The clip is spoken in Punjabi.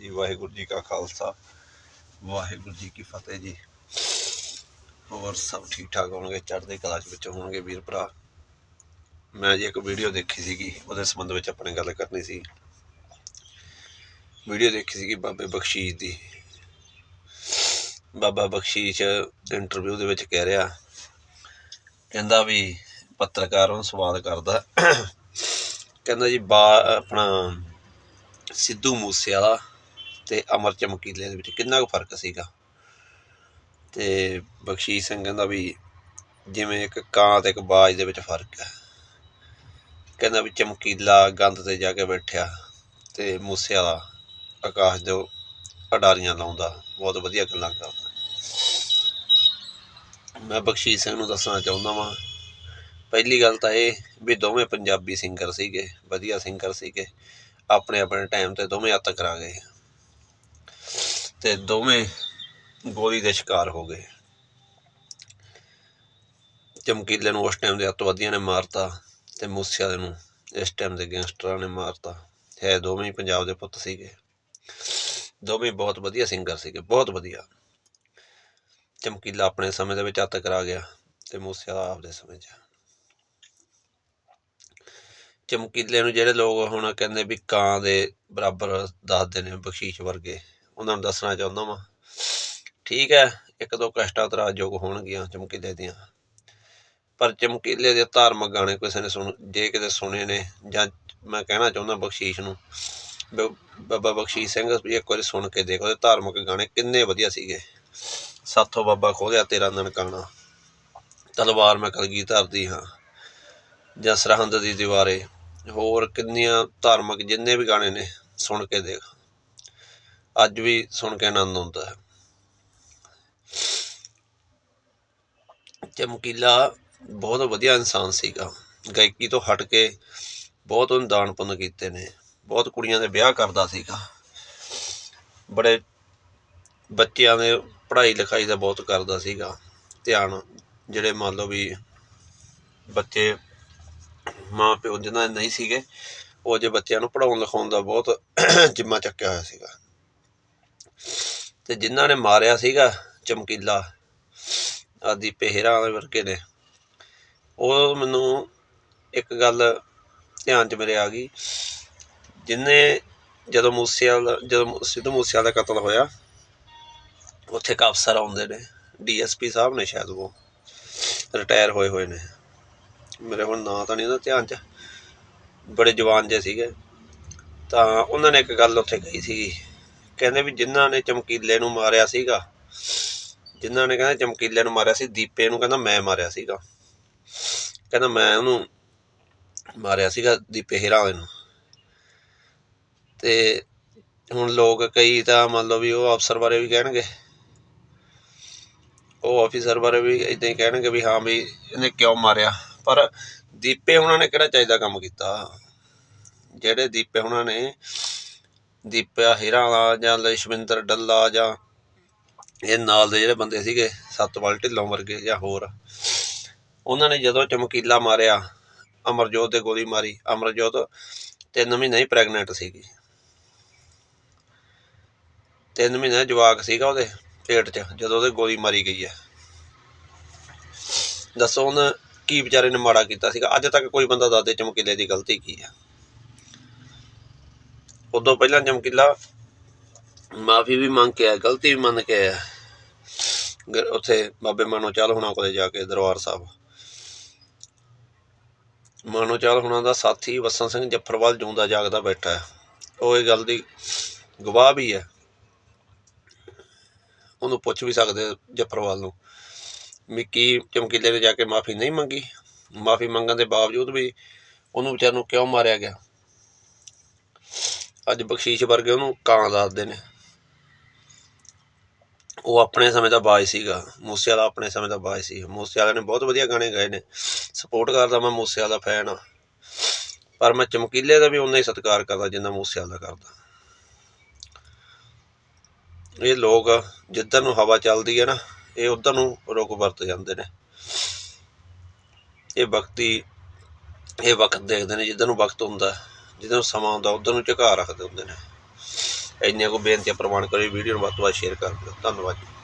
ਜੀ, ਵਾਹਿਗੁਰੂ ਜੀ ਕਾ ਖਾਲਸਾ, ਵਾਹਿਗੁਰੂ ਜੀ ਕੀ ਫਤਿਹ ਜੀ। ਹੋਰ ਸਭ ਠੀਕ ਠਾਕ ਹੋਣਗੇ, ਚੜ੍ਹਦੇ ਕਲਾ ਵਿੱਚ ਹੋਣਗੇ ਵੀਰ ਭਰਾ। ਮੈਂ ਜੀ ਇੱਕ ਵੀਡੀਓ ਦੇਖੀ ਸੀਗੀ, ਉਹਦੇ ਸੰਬੰਧ ਵਿੱਚ ਆਪਣੇ ਗੱਲ ਕਰਨੀ ਸੀ। ਵੀਡੀਓ ਦੇਖੀ ਸੀਗੀ ਬਾਬੇ ਬਖਸ਼ੀਸ਼ ਦੀ। ਬਾਬਾ ਬਖਸ਼ੀਸ਼ ਇੰਟਰਵਿਊ ਦੇ ਵਿੱਚ ਕਹਿ ਰਿਹਾ, ਕਹਿੰਦਾ ਵੀ ਪੱਤਰਕਾਰ ਨੂੰ ਸਵਾਲ ਕਰਦਾ, ਕਹਿੰਦਾ ਜੀ, ਬਾ, ਆਪਣਾ ਸਿੱਧੂ ਮੂਸੇਵਾਲਾ ਤੇ ਅਮਰ ਚਮਕੀਲੇ ਦੇ ਵਿੱਚ ਕਿੰਨਾ ਕੁ ਫ਼ਰਕ ਸੀਗਾ? ਤੇ ਬਖਸ਼ੀਸ਼ ਸਿੰਘ ਕਹਿੰਦਾ ਵੀ ਜਿਵੇਂ ਇੱਕ ਕਾਂ ਤੇ ਇੱਕ ਬਾਜ ਦੇ ਵਿੱਚ ਫ਼ਰਕ ਹੈ। ਕਹਿੰਦਾ ਵੀ ਚਮਕੀਲਾ ਗੰਦ ਤੇ ਜਾ ਕੇ ਬੈਠਿਆ ਤੇ ਮੂਸੇਵਾਲਾ ਆਕਾਸ਼ ਦੇ ਅਡਾਰੀਆਂ ਲਾਉਂਦਾ। ਬਹੁਤ ਵਧੀਆ ਗੱਲਾਂ ਕਰਦਾ। ਮੈਂ ਬਖਸ਼ੀਸ਼ ਸਿੰਘ ਨੂੰ ਦੱਸਣਾ ਚਾਹੁੰਦਾ ਵਾਂ, ਪਹਿਲੀ ਗੱਲ ਤਾਂ ਇਹ ਵੀ ਦੋਵੇਂ ਪੰਜਾਬੀ ਸਿੰਗਰ ਸੀਗੇ, ਵਧੀਆ ਸਿੰਗਰ ਸੀਗੇ ਆਪਣੇ ਆਪਣੇ ਟਾਈਮ ਤੇ ਦੋਵੇਂ ਅੱਤ ਕਰਾ ਗਏ। ਤੇ ਦੋਵੇਂ ਗੋਲੀ ਦੇ ਸ਼ਿਕਾਰ ਹੋ ਗਏ। ਚਮਕੀਲੇ ਨੂੰ ਉਸ ਟਾਈਮ ਦੇ ਅੱਤਵਾਦੀਆਂ ਨੇ ਮਾਰਤਾ ਤੇ ਮੂਸਿਆਲੇ ਨੂੰ ਇਸ ਟਾਈਮ ਦੇ ਗੈਂਗਸਟਰਾਂ ਨੇ ਮਾਰਤਾ। ਹੈ ਦੋਵੇਂ ਹੀ ਪੰਜਾਬ ਦੇ ਪੁੱਤ ਸੀਗੇ। ਦੋਵੇਂ ਬਹੁਤ ਵਧੀਆ ਸਿੰਗਰ ਸੀਗੇ, ਬਹੁਤ ਵਧੀਆ। ਚਮਕੀਲਾ ਆਪਣੇ ਸਮੇਂ ਦੇ ਵਿੱਚ ਅੱਤ ਕਰਾ ਗਿਆ ਤੇ ਮੂਸਿਆਲਾ ਆਪਦੇ ਸਮੇਂ 'ਚ। ਚਮਕੀਲੇ ਨੂੰ ਜਿਹੜੇ ਲੋਕ ਹੁਣ ਕਹਿੰਦੇ ਵੀ ਕਾਂ ਦੇ ਬਰਾਬਰ ਦੱਸਦੇ ਨੇ ਬਖਸ਼ੀਸ਼ ਵਰਗੇ ਉਹਨਾਂ ਨੂੰ ਦੱਸਣਾ ਚਾਹੁੰਦਾ ਵਾਂ। ਠੀਕ ਹੈ, ਇੱਕ ਦੋ ਕਸ਼ਟਾਂ ਤਰਾਜੋਗ ਹੋਣਗੀਆਂ ਚਮਕੀਲੇ ਦੀਆਂ। ਪਰ ਚਮਕੀਲੇ ਦੇ ਧਾਰਮਿਕ ਗਾਣੇ ਕਿਸੇ ਨੇ ਸੁਣ, ਜੇ ਕਿਤੇ ਸੁਣੇ ਨੇ, ਜਾਂ ਮੈਂ ਕਹਿਣਾ ਚਾਹੁੰਦਾ ਬਖਸ਼ੀਸ਼ ਨੂੰ ਬਾਬਾ ਬਖਸ਼ੀਸ਼ ਸਿੰਘ, ਵੀ ਇੱਕ ਵਾਰੀ ਸੁਣ ਕੇ ਦੇਖੋ, ਉਹਦੇ ਧਾਰਮਿਕ ਗਾਣੇ ਕਿੰਨੇ ਵਧੀਆ ਸੀਗੇ। ਸਾਥੋਂ ਬਾਬਾ ਖੋਲਿਆ ਤੇਰਾ ਨਨਕਾਣਾ, ਤਲਵਾਰ ਮੈਂ ਕਲਗੀ ਧਰਦੀ ਹਾਂ ਜਾਂ ਸਰਹੰਦ ਦੀ ਦੀਵਾਰੇ। ਹੋਰ ਕਿੰਨੀਆਂ ਧਾਰਮਿਕ ਜਿੰਨੇ ਵੀ ਗਾਣੇ ਨੇ, ਸੁਣ ਕੇ ਦੇਖ। ਅੱਜ ਵੀ ਸੁਣ ਕੇ ਆਨੰਦ ਆਉਂਦਾ ਹੈ। ਚਮਕੀਲਾ ਬਹੁਤ ਵਧੀਆ ਇਨਸਾਨ ਸੀਗਾ। ਗਾਇਕੀ ਤੋਂ ਹਟ ਕੇ ਬਹੁਤ ਉਹਨੇ ਦਾਨ ਪੁੰਨ ਕੀਤੇ ਨੇ। ਬਹੁਤ ਕੁੜੀਆਂ ਦੇ ਵਿਆਹ ਕਰਦਾ ਸੀਗਾ। ਬੜੇ ਬੱਚਿਆਂ ਦੇ ਪੜ੍ਹਾਈ ਲਿਖਾਈ ਦਾ ਬਹੁਤ ਕਰਦਾ ਸੀਗਾ। ਧਿਆਨ ਜਿਹੜੇ ਮੰਨ ਲਓ ਵੀ ਬੱਚੇ ਮਾਂ ਪਿਓ ਜਿਨ੍ਹਾਂ ਦੇ ਨਹੀਂ ਸੀਗੇ, ਉਹ ਜੇ ਬੱਚਿਆਂ ਨੂੰ ਪੜਾਉਣ ਲਿਖਾਉਣ ਦਾ ਬਹੁਤ ਜਿੰਮਾ ਚੱਕਿਆ ਹੋਇਆ ਸੀਗਾ। ਤੇ ਜਿਨ੍ਹਾਂ ਨੇ ਮਾਰਿਆ ਸੀਗਾ ਚਮਕੀਲਾ, ਆਦੀ ਪਹਿਰਾ ਵਰਗੇ ਨੇ, ਉਹ ਮੈਨੂੰ ਇੱਕ ਗੱਲ ਧਿਆਨ 'ਚ ਮੇਰੇ ਆ ਗਈ। ਜਿਨੇ ਜਦੋਂ ਮੂਸੇਵਾਲਾ, ਜਦੋਂ ਸਿੱਧੂ ਮੂਸੇਵਾਲਾ ਦਾ ਕਤਲ ਹੋਇਆ, ਉੱਥੇ ਇੱਕ ਅਫਸਰ ਆਉਂਦੇ ਨੇ, ਡੀਐਸਪੀ ਸਾਹਿਬ ਨੇ ਸ਼ਾਇਦ ਉਹ, ਰਿਟਾਇਰ ਹੋਏ ਹੋਏ ਨੇ। ਮੇਰੇ ਹੁਣ ਨਾਂ ਤਾਂ ਨਹੀਂ ਉਹਦਾ ਧਿਆਨ 'ਚ, ਬੜੇ ਜਵਾਨ ਜੇ ਸੀਗੇ। ਤਾਂ ਉਹਨਾਂ ਨੇ ਇੱਕ ਗੱਲ ਉੱਥੇ ਕਹੀ ਸੀਗੀ ਕਹਿੰਦੇ ਵੀ ਜਿਨ੍ਹਾਂ ਨੇ ਚਮਕੀਲੇ ਨੂੰ ਮਾਰਿਆ ਸੀਗਾ, ਜਿਨ੍ਹਾਂ ਨੇ ਕਹਿੰਦਾ ਚਮਕੀਲੇ ਨੂੰ ਮਾਰਿਆ ਸੀ, ਦੀਪੇ ਨੂੰ ਕਹਿੰਦਾ ਮੈਂ ਮਾਰਿਆ ਸੀਗਾ। ਕਹਿੰਦਾ ਮੈਂ ਉਹਨੂੰ ਮਾਰਿਆ ਸੀਗਾ, ਦੀਪੇ ਹੀਰਾ ਨੂੰ। ਤੇ ਹੁਣ ਲੋਕ ਕਈ ਤਾਂ ਮੰਨ ਲਓ ਵੀ ਉਹ ਅਫਸਰ ਬਾਰੇ ਵੀ ਕਹਿਣਗੇ। ਉਹ ਆਫੀਸਰ ਬਾਰੇ ਵੀ ਇਦਾਂ ਹੀ ਕਹਿਣਗੇ ਵੀ ਹਾਂ ਵੀ ਇਹਨੇ ਕਿਉਂ ਮਾਰਿਆ। ਪਰ ਦੀਪੇ ਉਹਨਾਂ ਨੇ ਕਿਹੜਾ ਚਾਹੀਦਾ ਕੰਮ ਕੀਤਾ? ਜਿਹੜੇ ਦੀਪੇ ਉਹਨਾਂ ਨੇ ਦੀਪਿਆ ਹੀਰਾ ਜਾਂ ਲਸ਼ਵਿੰਦਰ ਡੱਲਾ ਜਾਂ ਇਹ ਨਾਲ ਦੇ ਜਿਹੜੇ ਬੰਦੇ ਸੀਗੇ ਸੱਤਵਾਲ ਢਿੱਲੋਂ ਵਰਗੇ ਜਾਂ ਹੋਰ। ਉਹਨਾਂ ਨੇ ਜਦੋਂ ਚਮਕੀਲਾ ਮਾਰਿਆ, ਅਮਰਜੋਤ ਦੇ ਗੋਲੀ ਮਾਰੀ। ਅਮਰਜੋਤ ਤਿੰਨ ਮਹੀਨੇ ਹੀ ਪ੍ਰੈਗਨੈਂਟ ਸੀਗੀ। ਤਿੰਨ ਮਹੀਨੇ ਜਵਾਕ ਸੀਗਾ ਉਹਦੇ ਪੇਟ 'ਚ, ਜਦੋਂ ਉਹਦੇ ਗੋਲੀ ਮਾਰੀ ਗਈ ਹੈ। ਦੱਸੋ ਉਹਨੇ ਕੀ ਵਿਚਾਰੇ ਨੇ ਮਾੜਾ ਕੀਤਾ ਸੀਗਾ? ਅੱਜ ਤੱਕ ਕੋਈ ਬੰਦਾ ਦੱਸਦੇ ਚਮਕੀਲੇ ਦੀ ਗਲਤੀ ਕੀ ਹੈ? ਉਦੋਂ ਪਹਿਲਾਂ ਚਮਕੀਲਾ ਮਾਫੀ ਵੀ ਮੰਗ ਕੇ ਆਇਆ, ਗਲਤੀ ਵੀ ਮੰਨ ਕੇ ਆਇਆ। ਗ- ਉੱਥੇ ਬਾਬੇ ਮਾਨੋ ਚਾਲ ਹੁਣਾਂ ਕੋਲੇ ਜਾ ਕੇ ਦਰਬਾਰ ਸਾਹਿਬ। ਮਾਨੋ ਚਾਲ ਹੁਣਾਂ ਦਾ ਸਾਥੀ ਵਸਨ ਸਿੰਘ ਜੱਫਰਵਾਲ ਜਿਉਂਦਾ ਜਾਗਦਾ ਬੈਠਾ ਹੈ। ਉਹ ਇਹ ਗੱਲ ਦੀ ਗਵਾਹ ਵੀ ਹੈ। ਉਹਨੂੰ ਪੁੱਛ ਵੀ ਸਕਦੇ ਜੱਫਰਵਾਲ ਨੂੰ ਵੀ ਕੀ ਚਮਕੀਲੇ ਨੇ ਜਾ ਕੇ ਮਾਫੀ ਨਹੀਂ ਮੰਗੀ? ਮਾਫੀ ਮੰਗਣ ਦੇ ਬਾਵਜੂਦ ਵੀ ਉਹਨੂੰ ਵਿਚਾਰ ਨੂੰ ਕਿਉਂ ਮਾਰਿਆ ਗਿਆ? ਅੱਜ ਬਖਸ਼ੀਸ਼ ਵਰਗੇ ਉਹਨੂੰ ਕਾਂ ਦੱਸਦੇ ਨੇ। ਉਹ ਆਪਣੇ ਸਮੇਂ ਦਾ ਬਾਜ ਸੀਗਾ। ਮੂਸੇ ਵਾਲਾ ਆਪਣੇ ਸਮੇਂ ਦਾ ਬਾਜ ਸੀ। ਮੂਸੇ ਵਾਲੇ ਨੇ ਬਹੁਤ ਵਧੀਆ ਗਾਣੇ ਗਾਏ ਨੇ। ਸਪੋਰਟ ਕਰਦਾ ਮੈਂ ਮੂਸੇ ਵਾਲਾ ਫੈਨ ਆ ਪਰ ਮੈਂ ਚਮਕੀਲੇ ਦਾ ਵੀ ਉਨਾ ਹੀ ਸਤਿਕਾਰ ਕਰਦਾ ਜਿੰਨਾ ਮੂਸੇ ਵਾਲਾ ਕਰਦਾ। ਇਹ ਲੋਕ ਜਿੱਧਰ ਨੂੰ ਹਵਾ ਚੱਲਦੀ ਹੈ ਨਾ, ਇਹ ਉਧਰ ਨੂੰ ਰੁਕ ਵਰਤ ਜਾਂਦੇ ਨੇ। ਇਹ ਵਕਤੀ ਇਹ ਵਕਤ ਦੇਖਦੇ ਨੇ ਜਿੱਧਰ ਨੂੰ ਵਕਤ ਹੁੰਦਾ। ਜਿੱਧਰ ਨੂੰ ਸਮਾਂ ਹੁੰਦਾ ਉਧਰ ਨੂੰ ਝੁਕਾ ਰੱਖਦੇ ਹੁੰਦੇ ਨੇ। ਇੰਨੀਆਂ ਕੋ ਬੇਨਤੀਆਂ ਪ੍ਰਮਾਣ ਕਰੀ ਵੀਡੀਓ ਨੂੰ ਵੱਧ ਤੋਂ ਵੱਧ ਸ਼ੇਅਰ ਕਰ ਦਿਓ। ਧੰਨਵਾਦ ਜੀ।